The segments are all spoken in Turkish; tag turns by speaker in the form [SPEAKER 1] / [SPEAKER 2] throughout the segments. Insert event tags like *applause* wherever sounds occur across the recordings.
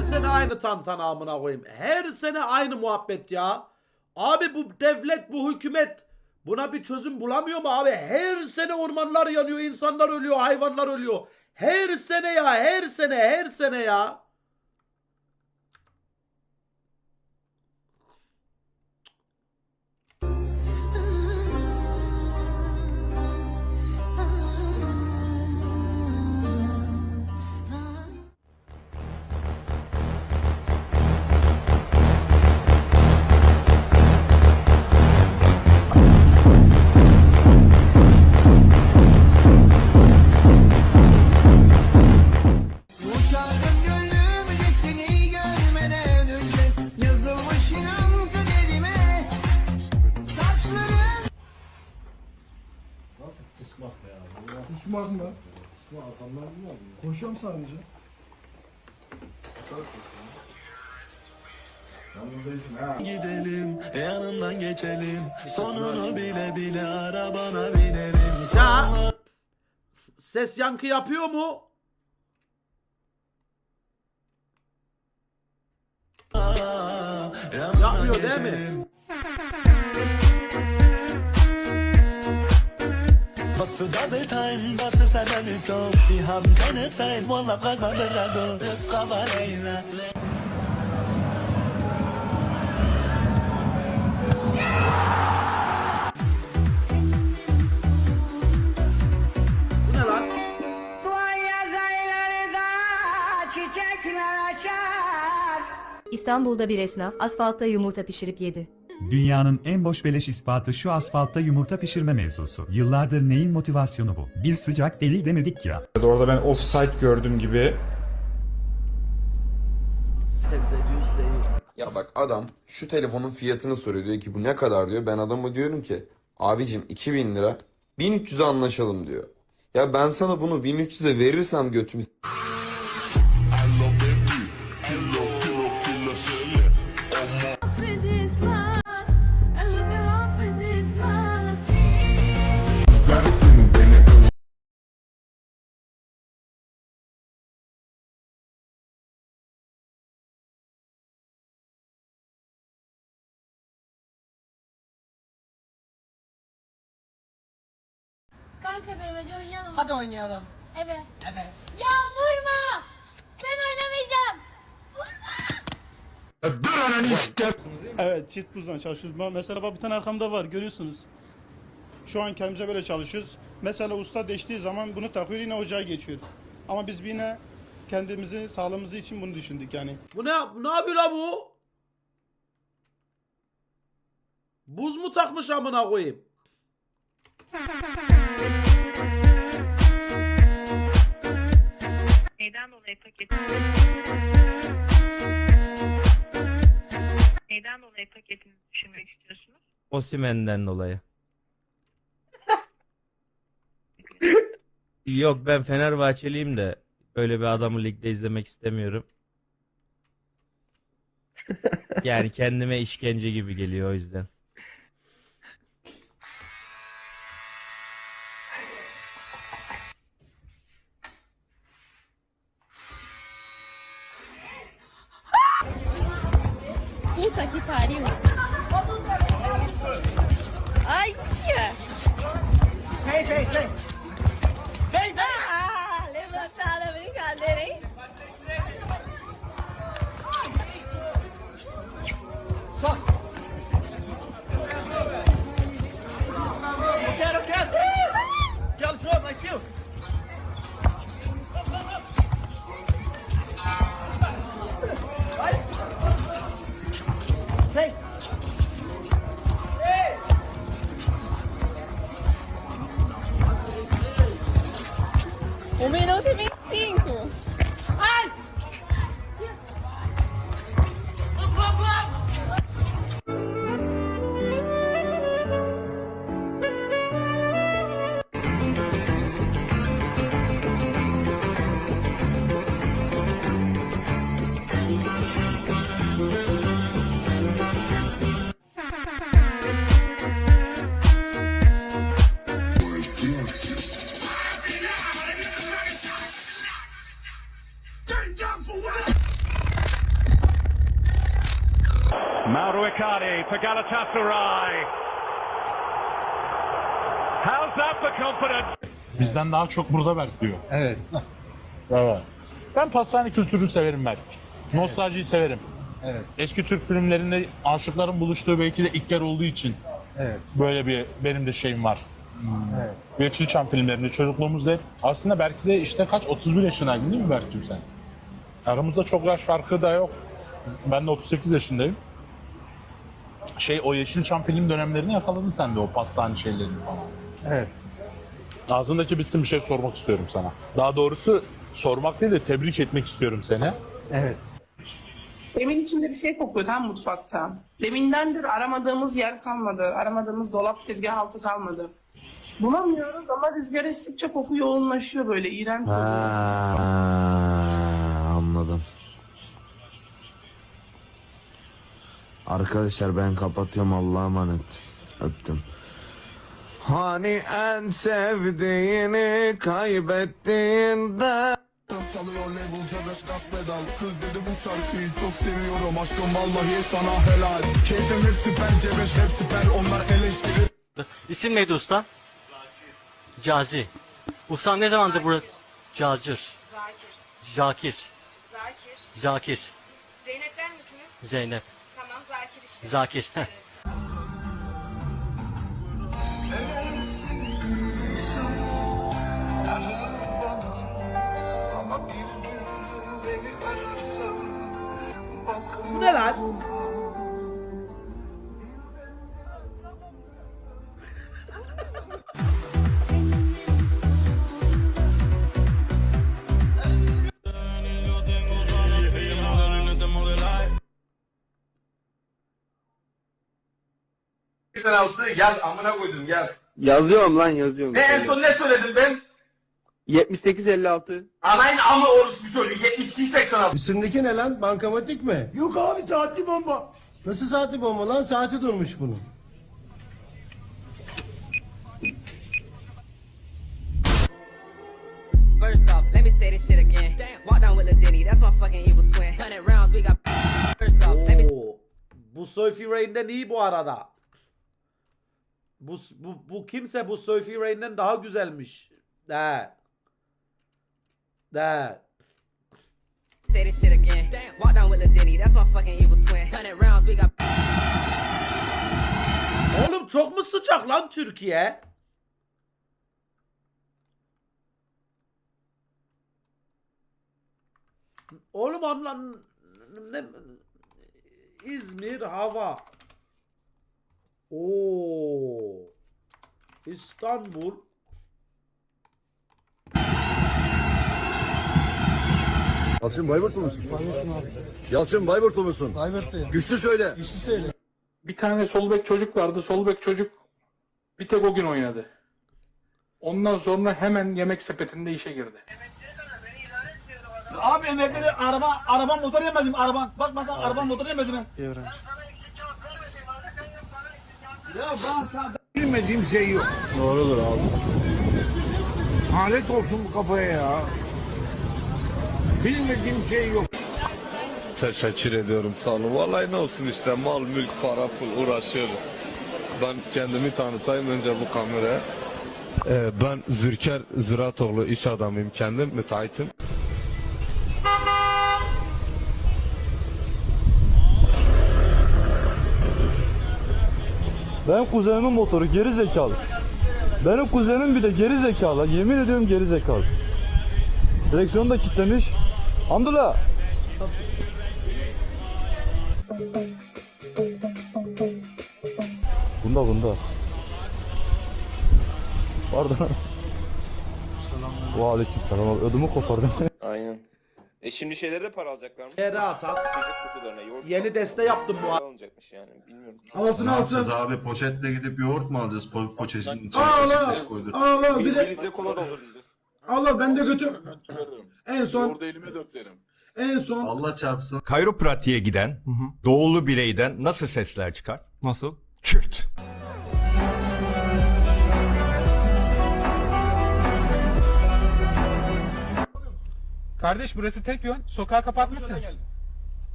[SPEAKER 1] Her sene aynı tantana amına koyayım. Her sene aynı muhabbet ya. Abi bu devlet, bu hükümet buna bir çözüm bulamıyor mu abi? Her sene ormanlar yanıyor, insanlar ölüyor, hayvanlar ölüyor. Her sene ya, her sene, her sene ya.
[SPEAKER 2] Koşuyorum sadece.
[SPEAKER 3] Gidelim yanından geçelim sonunu bile bile arabana binelim
[SPEAKER 1] Ya ses yankı yapıyor mu? Yapmıyor değil mi?
[SPEAKER 3] Was für Double Time, was ist ein Double Flow? Wir haben keine Zeit, Wallah, frag mal Berado,
[SPEAKER 4] çiçekler açar
[SPEAKER 5] İstanbul'da bir esnaf asfaltta yumurta pişirip yedi.
[SPEAKER 6] Dünyanın en boş beleş ispatı şu asfaltta yumurta pişirme mevzusu. Yıllardır neyin motivasyonu bu? Bir sıcak deli demedik ya.
[SPEAKER 7] Orada ben offside gördüm gibi.
[SPEAKER 1] Sebzeci Hüseyin.
[SPEAKER 8] Ya bak adam şu telefonun fiyatını soruyor diyor ki bu ne kadar diyor. Ben adama diyorum ki abicim 2000 lira 1300'e anlaşalım diyor. Ya ben sana bunu 1300'e verirsem götümü
[SPEAKER 9] bebeği oynayalım.
[SPEAKER 4] Hadi oynayalım
[SPEAKER 9] Evet.
[SPEAKER 4] Evet
[SPEAKER 9] Ya vurma. Ben oynamayacağım.
[SPEAKER 10] Evet çift buzdan çalışıyoruz. Mesela bak bir tane arkamda var görüyorsunuz. Şu an kendimize böyle çalışıyoruz. Mesela usta değiştiği zaman bunu takıyor yine ocağa geçiyor. Ama biz yine kendimizi sağlığımızı için bunu düşündük yani.
[SPEAKER 1] Bu ne, ne yapıyor la bu? Buz mu takmış amına koyayım?
[SPEAKER 11] Neyden dolayı paket? Neyden dolayı paketini düşünmek istiyorsunuz?
[SPEAKER 12] Osimen'den dolayı. *laughs* Yok ben Fenerbahçeliyim de öyle bir adamı ligde izlemek istemiyorum. *laughs* Yani kendime işkence gibi geliyor o yüzden.
[SPEAKER 9] Puta que pariu. Ai, tia.
[SPEAKER 4] Vem vem vem Vem vem
[SPEAKER 13] For Galatasaray. How's that for confidence?
[SPEAKER 14] Bizden daha çok burada bekliyor.
[SPEAKER 15] Evet. *laughs*
[SPEAKER 14] Evet. Ben pastane kültürünü severim Berk. Nostaljiyi severim.
[SPEAKER 15] Evet.
[SPEAKER 14] Eski Türk filmlerinde aşıkların buluştuğu belki de ilk yer olduğu için
[SPEAKER 15] Evet.
[SPEAKER 14] böyle bir benim de şeyim var.
[SPEAKER 15] Evet.
[SPEAKER 14] Yeşilçam filmlerinde çocukluğumuzda hep- aslında belki de işte kaç 31 yaşındaydın değil mi Berk'cim sen? Aramızda çok yaş farkı da yok. Ben de 38 yaşındayım. Şey o Yeşilçam film dönemlerini yakaladın sen de o pastane şeylerini falan.
[SPEAKER 15] Evet.
[SPEAKER 14] Ağzındaki bitsin bir şey sormak istiyorum sana. Daha doğrusu sormak değil de tebrik etmek istiyorum seni.
[SPEAKER 15] Evet.
[SPEAKER 16] Demin içinde bir şey kokuyor tam mutfakta. Demindendir aramadığımız yer kalmadı. Aramadığımız dolap tezgah altı kalmadı. Bulamıyoruz ama rüzgar estikçe koku yoğunlaşıyor böyle iğrenç oluyor.
[SPEAKER 8] Arkadaşlar ben kapatıyorum Allah'a emanet. Öptüm. Hani en sevdiğini kaybettiğinde
[SPEAKER 17] Çalıyor label C5 gaz pedal Kız dedi bu şarkıyı çok seviyorum Aşkım vallahi sana helal Keyfim hep süper C5 hep süper Onlar eleştirir
[SPEAKER 13] İsim neydi usta? Cazi. Usta ne zamandır burada? Cacır. Zakir. Zakir. Zakir.
[SPEAKER 16] Zeynep der misiniz?
[SPEAKER 13] Zeynep.
[SPEAKER 16] Zakir işte.
[SPEAKER 13] Zakir.
[SPEAKER 1] Bu ne lan?
[SPEAKER 8] Yaz amına koydum yaz.
[SPEAKER 13] Yazıyorum lan yazıyorum.
[SPEAKER 8] Ne en son ne söyledim ben?
[SPEAKER 13] 78-56.
[SPEAKER 8] Anayın amı orospu çocuk 72 86.
[SPEAKER 14] Üstündeki ne lan? Bankamatik mi?
[SPEAKER 1] Yok abi saatli bomba.
[SPEAKER 14] Nasıl saati bomba lan? Saati durmuş bunun.
[SPEAKER 16] First off, let me say this shit again. Walk down with a Denny, that's my fucking evil twin. 100 rounds, we got. First off, let me.
[SPEAKER 1] Bu Sophie Rain'den iyi bu arada. Bu, bu, bu kimse bu Sophie Rain'den daha güzelmiş. De. De.
[SPEAKER 16] say this shit again. Walk down with a Denny, that's my fucking evil twin. 100 rounds, we got.
[SPEAKER 1] Oğlum çok mu sıcak lan Türkiye? Oğlum anlan İzmir hava. Oo. İstanbul.
[SPEAKER 14] Yalçın Bayburtlu musun? Yalçın Bayburtlu musun?
[SPEAKER 15] Bayburtluyum.
[SPEAKER 14] Güçlü söyle.
[SPEAKER 15] Güçlü söyle.
[SPEAKER 18] Bir tane sol bek çocuk vardı. Sol bek çocuk bir tek o gün oynadı. Ondan sonra hemen yemek sepetinde işe girdi.
[SPEAKER 13] Abi emekli araba araba motor yemedim araba. Bak bak araba motor yemedim. Ya ben sen
[SPEAKER 14] Bilmediğim şey yok. Doğrudur abi. Alet olsun bu kafaya ya. Bilmediğim şey yok.
[SPEAKER 8] Teşekkür ediyorum sağ olun. Vallahi ne olsun işte mal, mülk, para, pul uğraşıyoruz. Ben kendimi tanıtayım önce bu kameraya. Ee, ben Zürker Zıratoğlu iş adamıyım kendim, müteahhitim.
[SPEAKER 14] Benim kuzenimin motoru geri zekalı. Benim kuzenim bir de geri zekalı. Yemin ediyorum geri zekalı. Direksiyonu da kilitlemiş. Hamdullah. Bunda bunda. Pardon. Ve aleyküm selam. Ödümü kopardım.
[SPEAKER 8] E şimdi şeylere de para alacaklarmış.
[SPEAKER 1] Yere atar.
[SPEAKER 8] İçecek kutularına yoğurt
[SPEAKER 1] Yeni deste yaptım bu
[SPEAKER 8] alınacakmış yani bilmiyorum.
[SPEAKER 14] Alsın alsın.
[SPEAKER 8] abi poşetle gidip yoğurt mu alacağız po poşetin içine?
[SPEAKER 14] Allah. Allah bir de
[SPEAKER 8] Birinci kola da olur.
[SPEAKER 14] Allah ben de götür. En son
[SPEAKER 18] elime döklerim.
[SPEAKER 14] en son
[SPEAKER 8] Allah çarpsın.
[SPEAKER 15] Kayropratiğe giden doğulu bireyden nasıl sesler çıkar?
[SPEAKER 14] nasıl?
[SPEAKER 15] Kürt.
[SPEAKER 18] Kardeş burası tek yön. Sokağı kapatmışsın.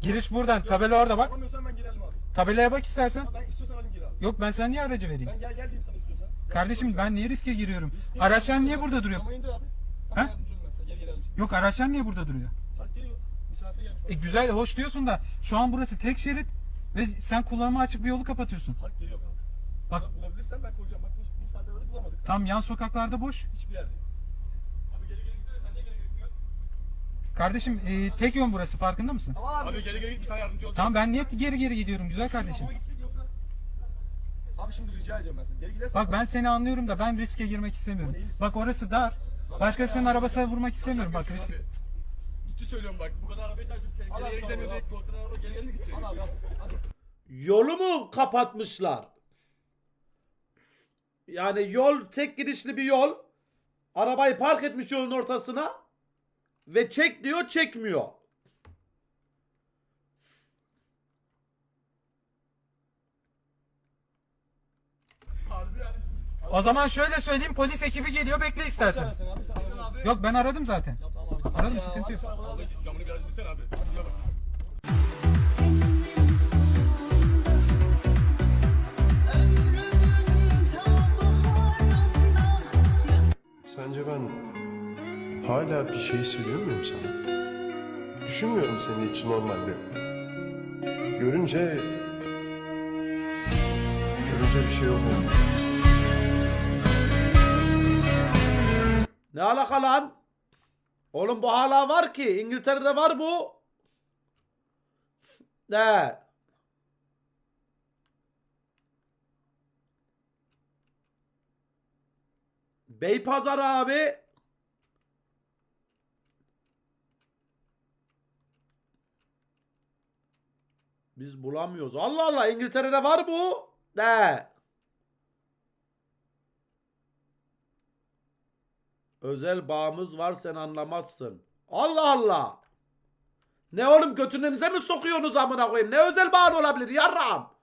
[SPEAKER 19] Giriş buradan. Tabela orada bak. Tabelaya bak istersen. Yok ben sana niye aracı vereyim? Ben gel gel sana istiyorsan. Kardeşim ben niye riske giriyorum? Araçlar niye burada duruyor? Ha? Yok araçlar niye burada duruyor? E güzel hoş diyorsun da şu an burası tek şerit ve sen kullanıma açık bir yolu kapatıyorsun. Bak Tam yan sokaklarda boş. Kardeşim e, tek yön burası farkında mısın?
[SPEAKER 20] Abi geri geri git bir tane yardımcı ol.
[SPEAKER 19] Tamam ben niye geri geri gidiyorum güzel kardeşim?
[SPEAKER 20] Abi şimdi rica ediyorum ben seni. Geri gidersen.
[SPEAKER 19] Bak ben seni anlıyorum da ben riske girmek istemiyorum. Bak orası dar. Başkasının arabasına vurmak istemiyorum bak riske.
[SPEAKER 20] Ciddi söylüyorum bak. Bu kadar arabayı sadece sen geri geri gidemiyor. Bu kadar araba geri geri mi gidecek? Al abi al.
[SPEAKER 1] Yolu mu kapatmışlar? Yani yol tek gidişli bir yol. Arabayı park etmiş yolun ortasına. Ve çek diyor çekmiyor.
[SPEAKER 19] O zaman şöyle söyleyeyim polis ekibi geliyor bekle istersen. Yok ben aradım zaten. Aradım sıkıntı yok.
[SPEAKER 20] Camını biraz abi.
[SPEAKER 6] Hala bir şey söylüyor muyum sana? Düşünmüyorum seni hiç normalde. Görünce... Görünce bir şey oluyor.
[SPEAKER 1] Ne alaka lan? Oğlum bu hala var ki. İngiltere'de var bu. Ne? Beypazarı abi. Biz bulamıyoruz. Allah Allah İngiltere'de var bu. Ne? Özel bağımız var sen anlamazsın. Allah Allah. Ne oğlum götünümüze mi sokuyorsunuz amına koyayım? Ne özel bağın olabilir yarram?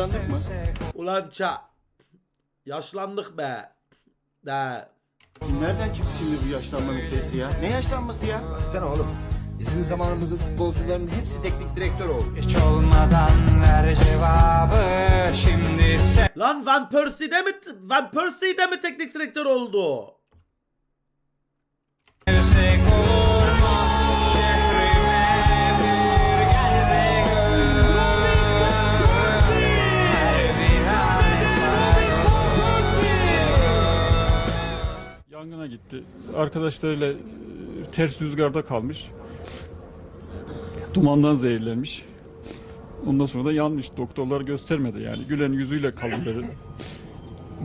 [SPEAKER 6] Yaşlandık mı?
[SPEAKER 1] Ulan ça. Yaşlandık be. De.
[SPEAKER 6] Nereden çıktı şimdi bu yaşlanma meselesi ya? Ne yaşlanması ya?
[SPEAKER 15] Sen oğlum. Bizim zamanımızda futbolcuların hepsi teknik direktör oldu.
[SPEAKER 1] Lan Van Persie de mi Van Persie de mi teknik direktör oldu?
[SPEAKER 19] Yangına gitti. Arkadaşlarıyla e, ters rüzgarda kalmış. Dumandan zehirlenmiş. Ondan sonra da yanmış. Doktorlar göstermedi yani. Gülen yüzüyle kalın dedi.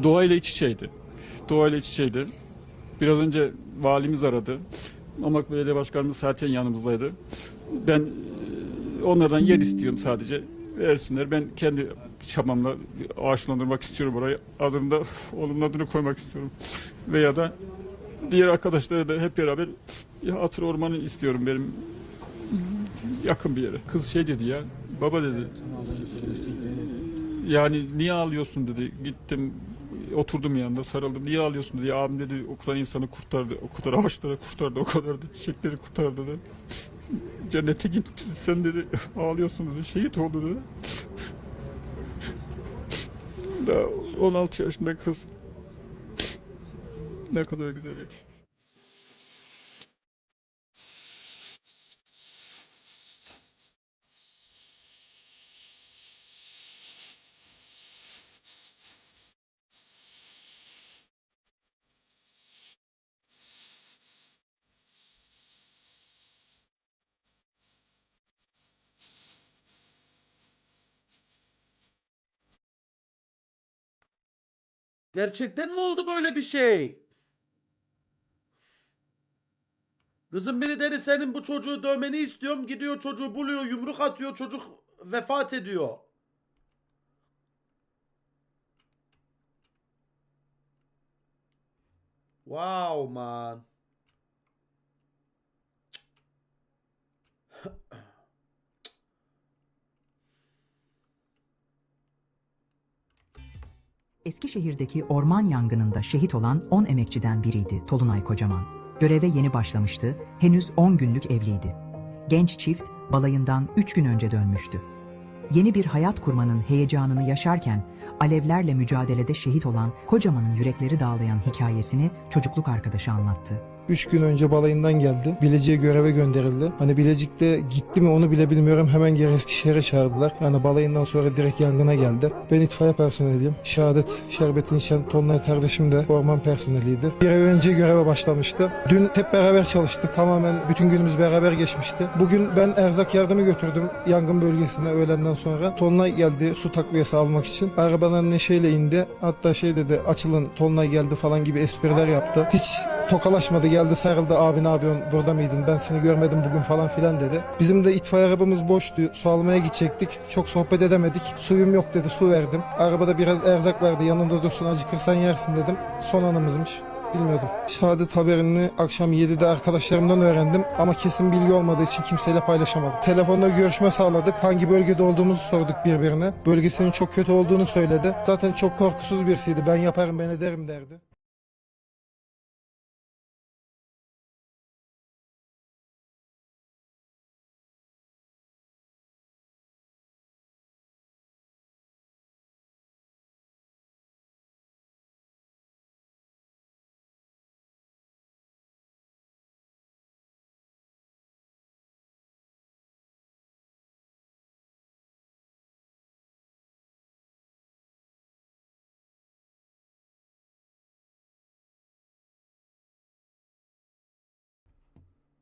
[SPEAKER 19] Doğayla iç içeydi. Doğayla iç içeydi. Biraz önce valimiz aradı. Mamak Belediye Başkanımız zaten yanımızdaydı. Ben e, onlardan yer istiyorum sadece. Versinler. Ben kendi çabamla ağaçlandırmak istiyorum orayı. Adını da *laughs* oğlumun adını koymak istiyorum. Veya da diğer arkadaşlara da hep beraber bir hatır ormanı istiyorum benim yakın bir yere. Kız şey dedi ya, baba dedi. Yani niye ağlıyorsun dedi. Gittim oturdum yanında sarıldım. Niye ağlıyorsun dedi. Abim dedi o kadar insanı kurtardı. O kadar ağaçları kurtardı. O kadar da çiçekleri kurtardı dedi. *laughs* Cennete gitti. Sen dedi *laughs* ağlıyorsun dedi. Şehit oldu dedi. *laughs* Daha 16 yaşında kız. Ne kadar güzel.
[SPEAKER 1] Gerçekten mi oldu böyle bir şey? Kızım biri dedi senin bu çocuğu dövmeni istiyorum. Gidiyor çocuğu buluyor yumruk atıyor çocuk vefat ediyor. Wow man.
[SPEAKER 21] Eskişehir'deki orman yangınında şehit olan 10 emekçiden biriydi Tolunay Kocaman. Göreve yeni başlamıştı, henüz 10 günlük evliydi. Genç çift balayından 3 gün önce dönmüştü. Yeni bir hayat kurmanın heyecanını yaşarken alevlerle mücadelede şehit olan Kocaman'ın yürekleri dağlayan hikayesini çocukluk arkadaşı anlattı.
[SPEAKER 22] 3 gün önce balayından geldi. Bilecik'e göreve gönderildi. Hani Bilecik'te gitti mi onu bile bilmiyorum. Hemen geri Eskişehir'e çağırdılar. Yani balayından sonra direkt yangına geldi. Ben itfaiye personeliyim. Şehadet şerbeti içen Tonlay kardeşim de orman personeliydi. Bir ay önce göreve başlamıştı. Dün hep beraber çalıştık. Tamamen bütün günümüz beraber geçmişti. Bugün ben erzak yardımı götürdüm yangın bölgesine öğlenden sonra. Tonlay geldi su takviyesi almak için. Arabadan neşeyle indi. Hatta şey dedi açılın Tonlay geldi falan gibi espriler yaptı. Hiç tokalaşmadı geldi sarıldı abi ne burada mıydın ben seni görmedim bugün falan filan dedi. Bizim de itfaiye arabamız boştu su almaya gidecektik çok sohbet edemedik suyum yok dedi su verdim. Arabada biraz erzak vardı yanında dursun acıkırsan yersin dedim son anımızmış. Bilmiyordum. Şehadet haberini akşam 7'de arkadaşlarımdan öğrendim ama kesin bilgi olmadığı için kimseyle paylaşamadım. Telefonda görüşme sağladık. Hangi bölgede olduğumuzu sorduk birbirine. Bölgesinin çok kötü olduğunu söyledi. Zaten çok korkusuz birisiydi. Ben yaparım ben ederim derdi.